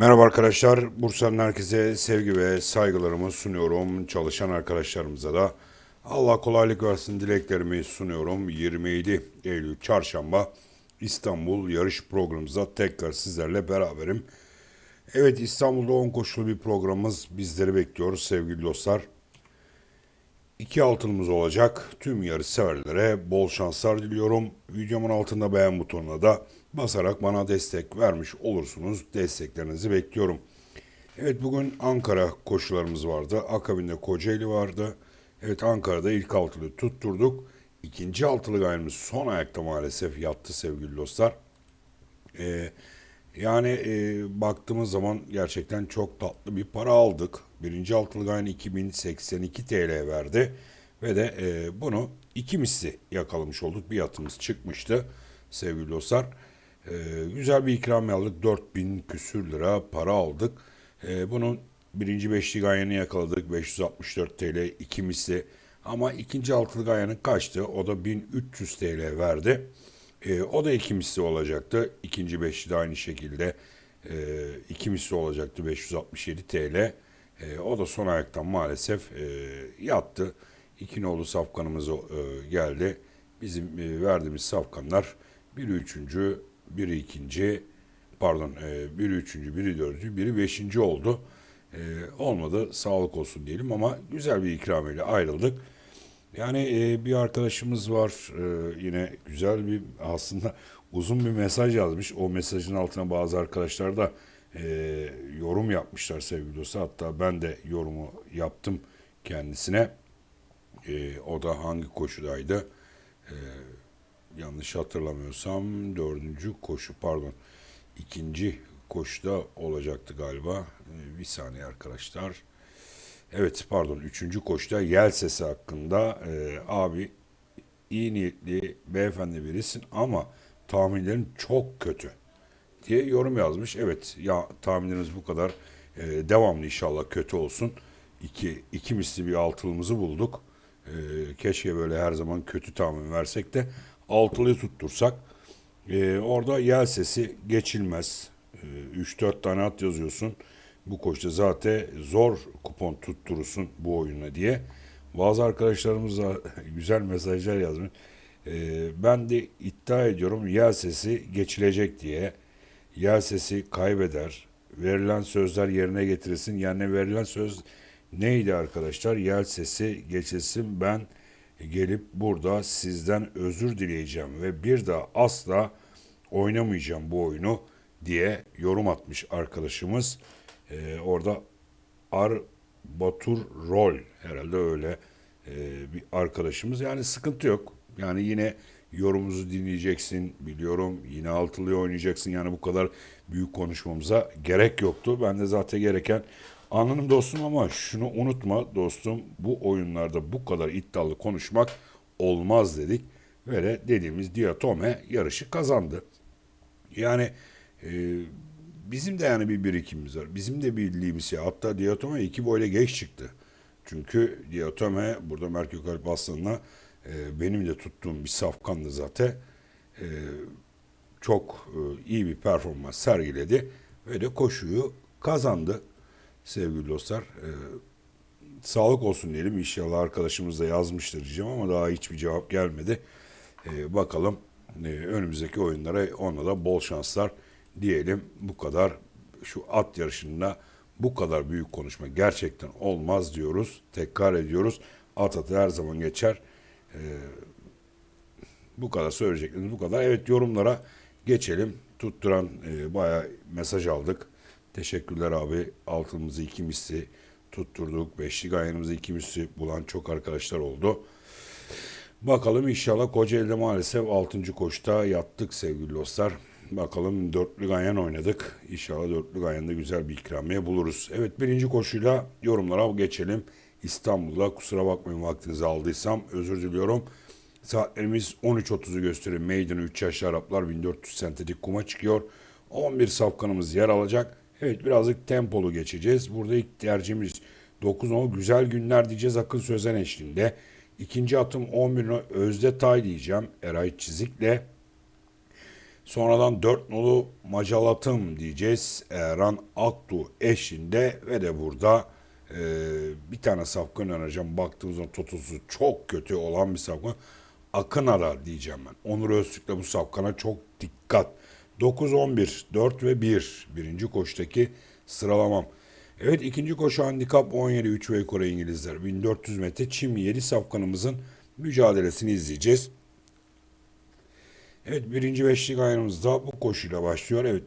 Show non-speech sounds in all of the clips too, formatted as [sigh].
Merhaba arkadaşlar. Bursa'nın herkese sevgi ve saygılarımı sunuyorum. Çalışan arkadaşlarımıza da Allah kolaylık versin dileklerimi sunuyorum. 27 Eylül Çarşamba İstanbul yarış programımızda tekrar sizlerle beraberim. Evet İstanbul'da 10 koşulu bir programımız bizleri bekliyor sevgili dostlar. İki altınımız olacak. Tüm yarış severlere bol şanslar diliyorum. Videomun altında beğen butonuna da basarak bana destek vermiş olursunuz. Desteklerinizi bekliyorum. Evet bugün Ankara koşularımız vardı. Akabinde Kocaeli vardı. Evet Ankara'da ilk altılı tutturduk. İkinci altılı gayrımız son ayakta maalesef yattı sevgili dostlar. Ee, yani e, baktığımız zaman gerçekten çok tatlı bir para aldık. Birinci altılı gayrı 2082 TL verdi. Ve de e, bunu iki misli yakalamış olduk. Bir yatımız çıkmıştı sevgili dostlar. E, güzel bir ikramiye aldık. 4000 küsür lira para aldık. E, bunun birinci beşli gayanı yakaladık. 564 TL iki misli. Ama ikinci altılı gayanın kaçtı? O da 1300 TL verdi. E, o da iki misli olacaktı. İkinci beşli de aynı şekilde e, iki misli olacaktı 567 TL. E, o da son ayaktan maalesef e, yattı. İki nolu safkanımız e, geldi. Bizim e, verdiğimiz safkanlar biri üçüncü, biri ikinci, pardon e, biri üçüncü, biri dördüncü, biri beşinci oldu. E, olmadı sağlık olsun diyelim ama güzel bir ikramiyle ayrıldık. Yani e, bir arkadaşımız var e, yine güzel bir aslında [laughs] uzun bir mesaj yazmış. O mesajın altına bazı arkadaşlar da e, yorum yapmışlar sevgili dostlar. Hatta ben de yorumu yaptım kendisine. E, o da hangi koşudaydı? E, yanlış hatırlamıyorsam dördüncü koşu pardon ikinci koşuda olacaktı galiba. E, bir saniye arkadaşlar. Evet pardon üçüncü koşuda yel sesi hakkında e, abi iyi niyetli beyefendi birisin ama tahminlerin çok kötü diye yorum yazmış. Evet ya tahminleriniz bu kadar e, devamlı inşallah kötü olsun. İki, iki misli bir altılımızı bulduk. E, keşke böyle her zaman kötü tahmin versek de altılıyı tuttursak. E, orada yel sesi geçilmez. E, 3-4 tane at yazıyorsun. Bu koşuda zaten zor kupon tutturursun bu oyuna diye. Bazı arkadaşlarımız da [laughs] güzel mesajlar yazmış. E, ben de iddia ediyorum yel sesi geçilecek diye. Yel sesi kaybeder. Verilen sözler yerine getirilsin. Yani verilen söz neydi arkadaşlar? Yel sesi geçilsin. Ben gelip burada sizden özür dileyeceğim ve bir daha asla oynamayacağım bu oyunu diye yorum atmış arkadaşımız. Ee, orada Ar Batur Rol herhalde öyle e, bir arkadaşımız. Yani sıkıntı yok. Yani yine yorumumuzu dinleyeceksin biliyorum. Yine altılıyı oynayacaksın. Yani bu kadar büyük konuşmamıza gerek yoktu. Ben de zaten gereken anladım dostum ama şunu unutma dostum bu oyunlarda bu kadar iddialı konuşmak olmaz dedik. Ve de dediğimiz Diatome yarışı kazandı. Yani e, bizim de yani bir birikimimiz var. Bizim de bildiğimiz ya. Hatta Diatome iki boyla geç çıktı. Çünkü Diatome burada Merkür Kalp Aslanı'na e, benim de tuttuğum bir safkandı zaten. E, çok e, iyi bir performans sergiledi ve de koşuyu kazandı sevgili dostlar. E, sağlık olsun diyelim. İnşallah arkadaşımız da yazmıştır diyeceğim ama daha hiçbir cevap gelmedi. E, bakalım e, önümüzdeki oyunlara ona da bol şanslar diyelim. Bu kadar şu at yarışında bu kadar büyük konuşma gerçekten olmaz diyoruz. Tekrar ediyoruz. At atı her zaman geçer. E, bu kadar söyleyeceklerimiz bu kadar. Evet yorumlara geçelim. Tutturan e, bayağı mesaj aldık. Teşekkürler abi. Altımızı iki misli tutturduk. Beşli gayanımızı iki misli bulan çok arkadaşlar oldu. Bakalım inşallah Kocaeli'de maalesef 6. koşta yattık sevgili dostlar. Bakalım dörtlü ganyan oynadık. İnşallah dörtlü ganyanda güzel bir ikramiye buluruz. Evet birinci koşuyla yorumlara geçelim. İstanbul'da kusura bakmayın vaktinizi aldıysam özür diliyorum. Saatlerimiz 13.30'u gösteriyor. Maiden 3 yaşlı Araplar 1400 sentetik kuma çıkıyor. 11 safkanımız yer alacak. Evet birazcık tempolu geçeceğiz. Burada ilk tercihimiz 9 10 güzel günler diyeceğiz Akın Sözen eşliğinde. İkinci atım 11 Özde Tay diyeceğim. Eray Çizik'le. Sonradan 4 nolu Macalatım diyeceğiz. Erhan Aktu eşinde ve de burada e, bir tane safkan önereceğim. Baktığımızda totosu çok kötü olan bir safkan. Akınara diyeceğim ben. Onur Öztürk'le bu safkana çok dikkat. 9-11, 4 ve 1. Birinci koştaki sıralamam. Evet ikinci koşu handikap 17 3 ve yukarı İngilizler. 1400 metre çim 7 safkanımızın mücadelesini izleyeceğiz. Evet birinci beşlik ayarımızda bu koşuyla başlıyor. Evet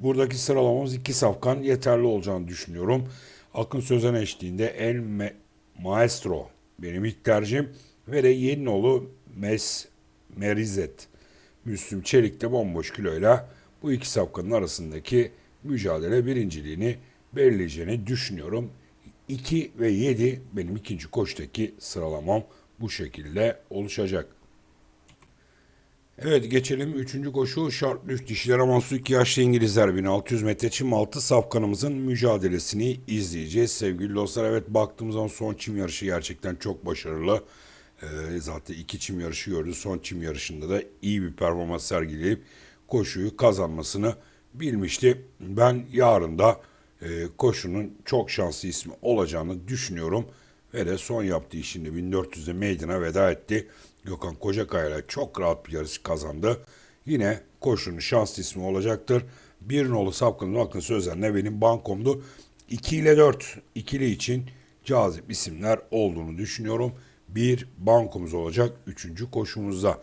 buradaki sıralamamız iki safkan yeterli olacağını düşünüyorum. Akın Sözen eşliğinde El Me- Maestro benim ilk tercihim ve de Yeninoğlu Mes Merizet. Müslüm Çelik de bomboş kiloyla bu iki safkanın arasındaki mücadele birinciliğini belirleyeceğini düşünüyorum. 2 ve 7 benim ikinci koştaki sıralamam bu şekilde oluşacak. Evet geçelim 3. koşu şartlı 3 dişilere 2 yaşlı İngilizler 1600 metre çim altı safkanımızın mücadelesini izleyeceğiz sevgili dostlar. Evet baktığımız zaman son çim yarışı gerçekten çok başarılı. Ee, zaten iki çim yarışı gördü. Son çim yarışında da iyi bir performans sergileyip koşuyu kazanmasını bilmişti. Ben yarın da e, koşunun çok şanslı ismi olacağını düşünüyorum. Ve de son yaptığı işinde 1400'de meydana veda etti. Gökhan Kocakaya ile çok rahat bir yarış kazandı. Yine koşunun şanslı ismi olacaktır. Bir nolu Sapkın'ın Akın Sözen'le benim bankomdu. 2 ile 4 ikili için cazip isimler olduğunu düşünüyorum. Bir bankomuz olacak 3. koşumuzda.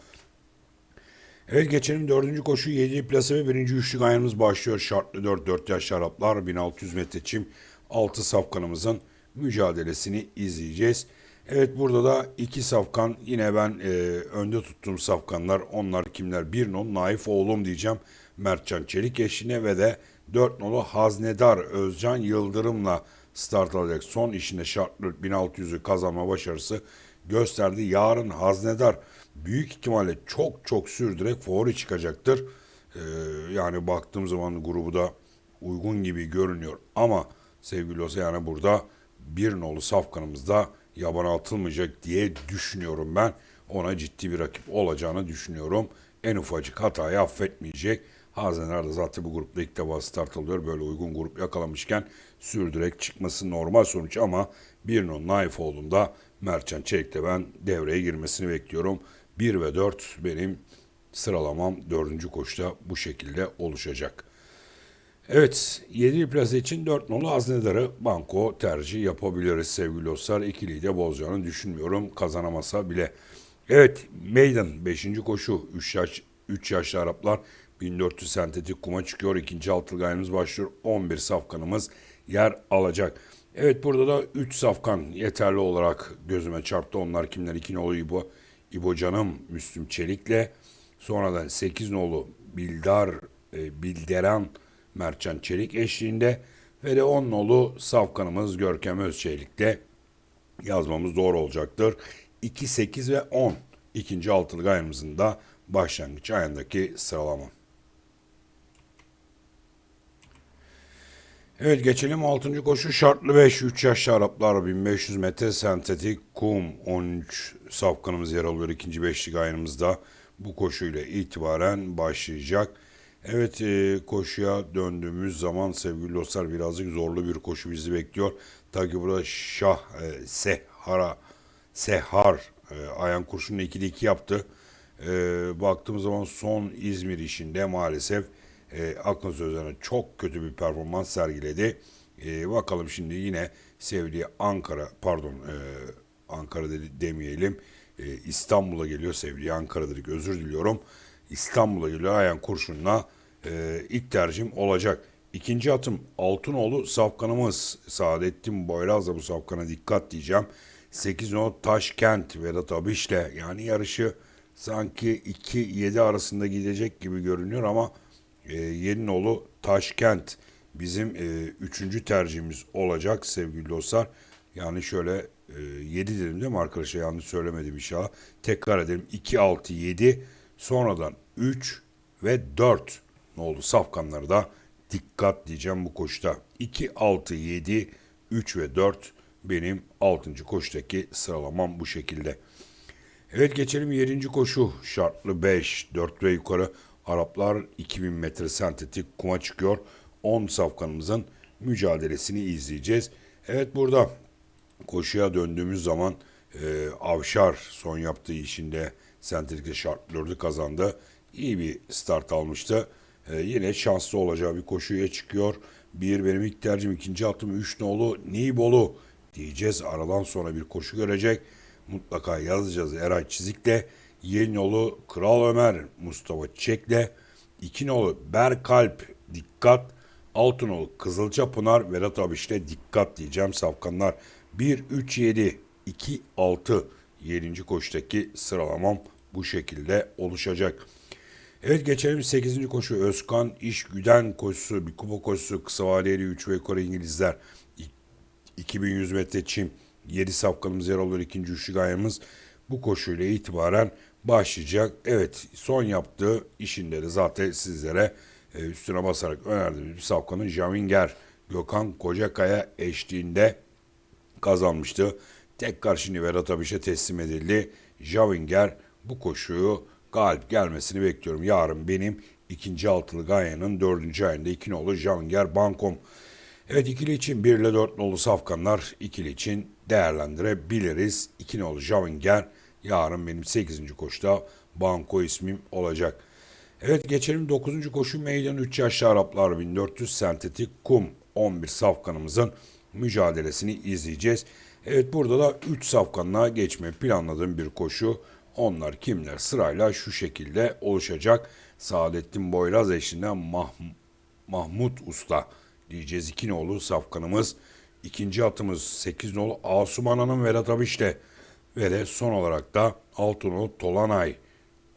Evet geçelim dördüncü koşu 7 plase ve birinci üçlük ayarımız başlıyor. Şartlı 4 4 yaş Araplar 1600 metre çim 6 safkanımızın mücadelesini izleyeceğiz. Evet burada da iki safkan yine ben e, önde tuttuğum safkanlar onlar kimler? Bir nol Naif oğlum diyeceğim Mertcan Çelik eşine ve de 4 nolu Haznedar Özcan Yıldırım'la start alacak. Son işinde şartlı 1600'ü kazanma başarısı gösterdi. Yarın Haznedar büyük ihtimalle çok çok sürdürerek favori çıkacaktır. Ee, yani baktığım zaman grubu da uygun gibi görünüyor. Ama sevgili olsa yani burada bir nolu safkanımızda yabana atılmayacak diye düşünüyorum ben. Ona ciddi bir rakip olacağını düşünüyorum. En ufacık hatayı affetmeyecek. Hazener de zaten bu grupta ilk defa start alıyor. Böyle uygun grup yakalamışken sürdürek çıkması normal sonuç ama bir non naif olduğunda Mertcan Çelik'te ben devreye girmesini bekliyorum. 1 ve 4 benim sıralamam 4. koşuda bu şekilde oluşacak. Evet 7 plase için 4 nolu Haznedar'ı banko tercih yapabiliriz sevgili dostlar. İkiliyi de bozacağını düşünmüyorum kazanamasa bile. Evet meydan 5. koşu 3 yaş 3 yaşlı Araplar 1400 sentetik kuma çıkıyor. İkinci altılgayımız başlıyor. 11 safkanımız yer alacak. Evet burada da 3 safkan yeterli olarak gözüme çarptı. Onlar kimler? 2 nolu İbo, İbo Canım, Müslüm Çelik'le. Sonradan 8 nolu Bildar, e, Bilderan, Mertcan Çelik eşliğinde ve de 10 nolu safkanımız Görkem Özçelik'te yazmamız doğru olacaktır. 2, 8 ve 10 ikinci altılı ayımızın da başlangıç ayındaki sıralama. Evet geçelim 6. koşu şartlı 5 3 yaşlı Araplar 1500 metre sentetik kum 13 safkanımız yer alıyor ikinci beşlik ayımızda bu koşuyla itibaren başlayacak. Evet e, koşuya döndüğümüz zaman sevgili dostlar birazcık zorlu bir koşu bizi bekliyor. Ta ki burada Şah e, Sehara Sehar e, Ayan Kurşun'la 2'de 2 yaptı. E, baktığımız zaman son İzmir işinde maalesef e, Akın Sözen'e çok kötü bir performans sergiledi. E, bakalım şimdi yine sevdiği Ankara pardon e, Ankara dedi, demeyelim e, İstanbul'a geliyor sevdiği Ankara dedik özür diliyorum. İstanbul'a geliyor Kurşun'la e, ilk tercihim olacak. İkinci atım Altınoğlu Safkanımız. Saadettin Boyraz da bu Safkan'a dikkat diyeceğim. 8 not Taşkent Vedat Abiş'le yani yarışı sanki 2-7 arasında gidecek gibi görünüyor ama e, Yeninoğlu Taşkent bizim e, üçüncü tercihimiz olacak sevgili dostlar. Yani şöyle e, 7 dedim değil mi arkadaşlar yanlış söylemedim inşallah. Tekrar edelim 2, 6, 7 sonradan 3 ve 4 ne oldu safkanları da dikkat diyeceğim bu koşuda. 2, 6, 7, 3 ve 4 benim 6. koşudaki sıralamam bu şekilde. Evet geçelim 7. koşu şartlı 5 4 ve yukarı Araplar 2000 metre sentetik kuma çıkıyor. 10 safkanımızın mücadelesini izleyeceğiz. Evet burada koşuya döndüğümüz zaman e, Avşar son yaptığı işinde sentetikte şartlörde kazandı. İyi bir start almıştı. E, yine şanslı olacağı bir koşuya çıkıyor. Bir benim ilk tercihim ikinci atım 3 nolu Nibolu diyeceğiz. Aradan sonra bir koşu görecek. Mutlaka yazacağız Eray Çizik'le. Yeni yolu Kral Ömer Mustafa Çek'le. İki nolu Berkalp dikkat. Altın nolu Kızılca Pınar Vedat Abiş'le dikkat diyeceğim safkanlar. 1, 3, 7, 2, 6 7. koştaki sıralamam bu şekilde oluşacak. Evet geçelim 8. koşu Özkan İş Güden koşusu bir kupa koşusu kısa vadeli 3 ve yukarı İngilizler 2100 metre çim 7 safkanımız yer alıyor ikinci üçlü gayemiz bu koşuyla itibaren başlayacak. Evet son yaptığı işinde de zaten sizlere e, üstüne basarak önerdiğimiz bir safkanın Javinger Gökhan Kocakaya eşliğinde kazanmıştı. Tekrar şimdi Vedat Abiş'e teslim edildi. Javinger bu koşuyu galip gelmesini bekliyorum. Yarın benim ikinci altılı Ganya'nın dördüncü ayında iki nolu Javinger Bankom. Evet ikili için 1 ile 4 nolu safkanlar ikili için değerlendirebiliriz. 2 nolu Javinger yarın benim 8. koşuda banko ismim olacak. Evet geçelim 9. koşu meydan 3 yaşlı Araplar 1400 sentetik kum 11 safkanımızın mücadelesini izleyeceğiz. Evet burada da 3 safkanlığa geçme planladığım bir koşu. Onlar kimler sırayla şu şekilde oluşacak. Saadettin Boyraz eşliğinde Mah Mahmut Usta diyeceğiz. İki nolu safkanımız. İkinci atımız 8 nolu Asuman Hanım Vedat Abiş'te. Ve de son olarak da Altınolu Tolanay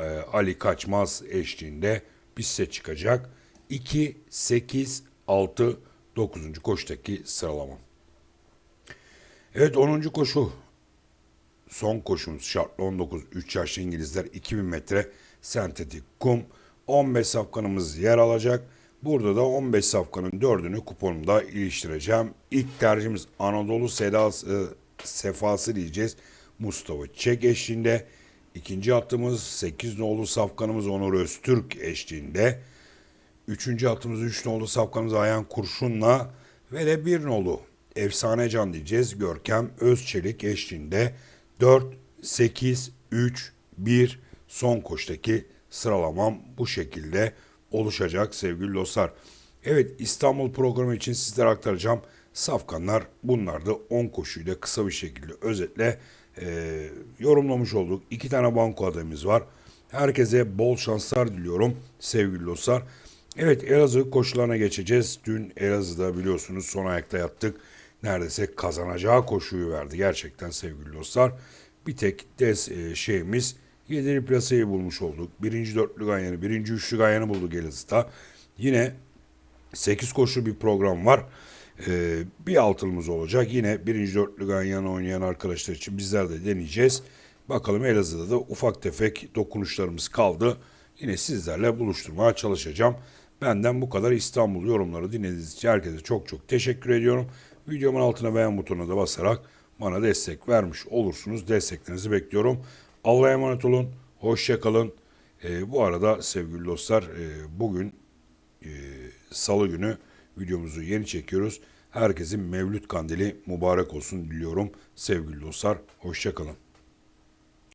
e, Ali Kaçmaz eşliğinde piste çıkacak. 2, 8, 6, 9. koştaki sıralama. Evet 10. koşu. Son koşumuz şartlı 19 3 yaşlı İngilizler 2000 metre sentetik kum. 15 safkanımız yer alacak. Burada da 15 safkanın 4'ünü kuponumda iliştireceğim. İlk tercihimiz Anadolu Sedası, Sefası diyeceğiz. Mustafa Çek eşliğinde. İkinci hattımız 8 nolu safkanımız Onur Öztürk eşliğinde. Üçüncü atımız 3 nolu safkanımız Ayhan Kurşun'la ve de bir nolu Efsane Can diyeceğiz. Görkem Özçelik eşliğinde 4, 8, 3, 1 son koştaki sıralamam bu şekilde oluşacak sevgili dostlar. Evet İstanbul programı için sizlere aktaracağım. Safkanlar bunlar da 10 koşuyu da kısa bir şekilde özetle e, yorumlamış olduk. İki tane banko adayımız var. Herkese bol şanslar diliyorum sevgili dostlar. Evet Elazığ koşularına geçeceğiz. Dün Elazığ'da biliyorsunuz son ayakta yattık. Neredeyse kazanacağı koşuyu verdi gerçekten sevgili dostlar. Bir tek des e, şeyimiz yedili plasayı bulmuş olduk. Birinci dörtlü ganyanı, birinci üçlü ganyanı bulduk Elazığ'da. Yine 8 koşu bir program var. Ee, bir altılımız olacak. Yine birinci dörtlü ganyanı oynayan arkadaşlar için bizler de deneyeceğiz. Bakalım Elazığ'da da ufak tefek dokunuşlarımız kaldı. Yine sizlerle buluşturmaya çalışacağım. Benden bu kadar İstanbul yorumları dinlediğiniz için herkese çok çok teşekkür ediyorum. Videomun altına beğen butonuna da basarak bana destek vermiş olursunuz. Desteklerinizi bekliyorum. Allah'a emanet olun. Hoşçakalın. Ee, bu arada sevgili dostlar e, bugün e, salı günü videomuzu yeni çekiyoruz. Herkesin Mevlüt Kandili mübarek olsun diliyorum sevgili dostlar. Hoşçakalın.